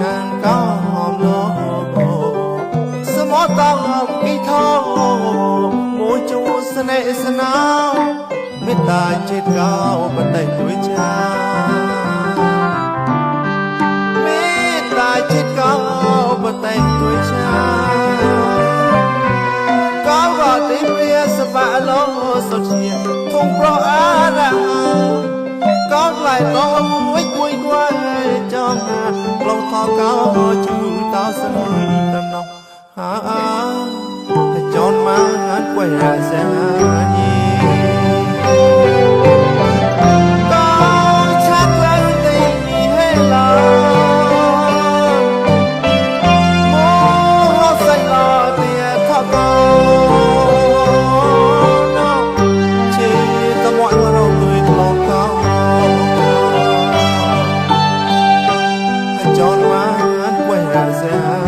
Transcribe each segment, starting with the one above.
ฉันก็หอมโลกสมอตองกีทองมูจูสเนสนาไม่ตายจิตเก้าบันไดด้วยชาไม่ตายจิตเก้าบันไดด้วยชาก้าวก็ติเปียสบะโลสุดเชียทุ่งเพราะอาราก้าวไหลโต က်ကောင်းချူတောင်းစမီတနောဟာအကြောင်းမှန်ကွယ်ရစံ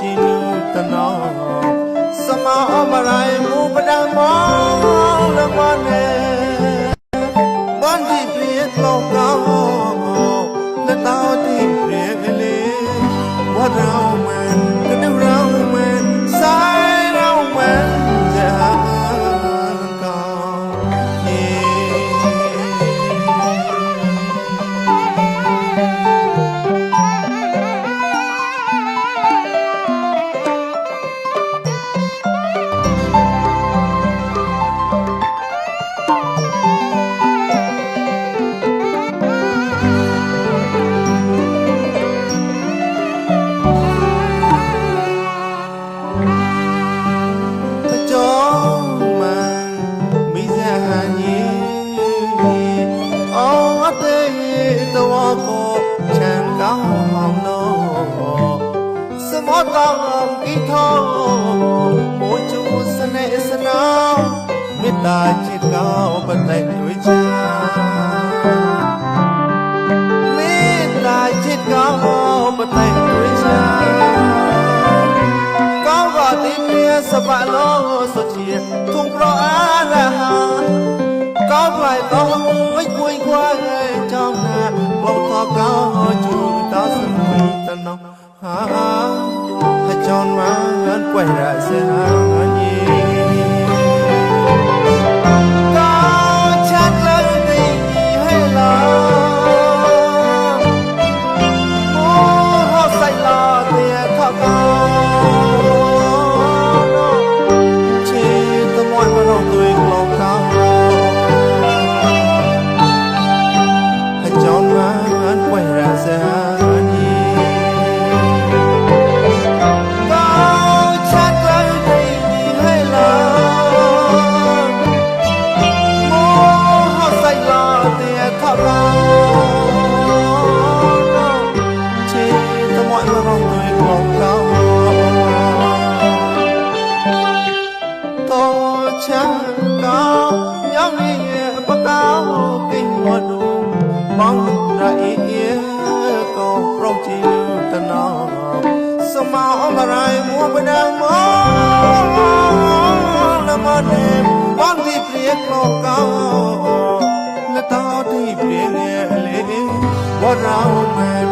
ကြည်လူတနာစမအမရိုင်မူပဒံမောလမနဲ့ ကိုချမ်းကောင်းအောင်လို့စမောတောင်းကိထောမိုးချိုးစနေစနာမေတ္တာချစ်ကောင်းပတိုက်တွေ့ချာမေတ္တာချစ်ကောင်းပတိုက်တွေ့ချာကောင်းပါသည်မြတ်စပါလို့ဆိုချင်ထုံပရအားရဟာကောင်းလိုက်တော့ဝိတ်ကိုခွာရဲ့ကြောင်းနာ ဘောတော့ကောင်းချူတောင်းစမီတနောဟာအကြောင်းမှန်ကွယ်ရစေဟာ កោញ៉ាំនេះបកោគិញមកឌូបងរៃអៀកោប្រុសជីតណោសមោអមរៃមួបដងមកលមនេបងវិព្រាកោកោលតោទីព្រាលេលេបរោមែ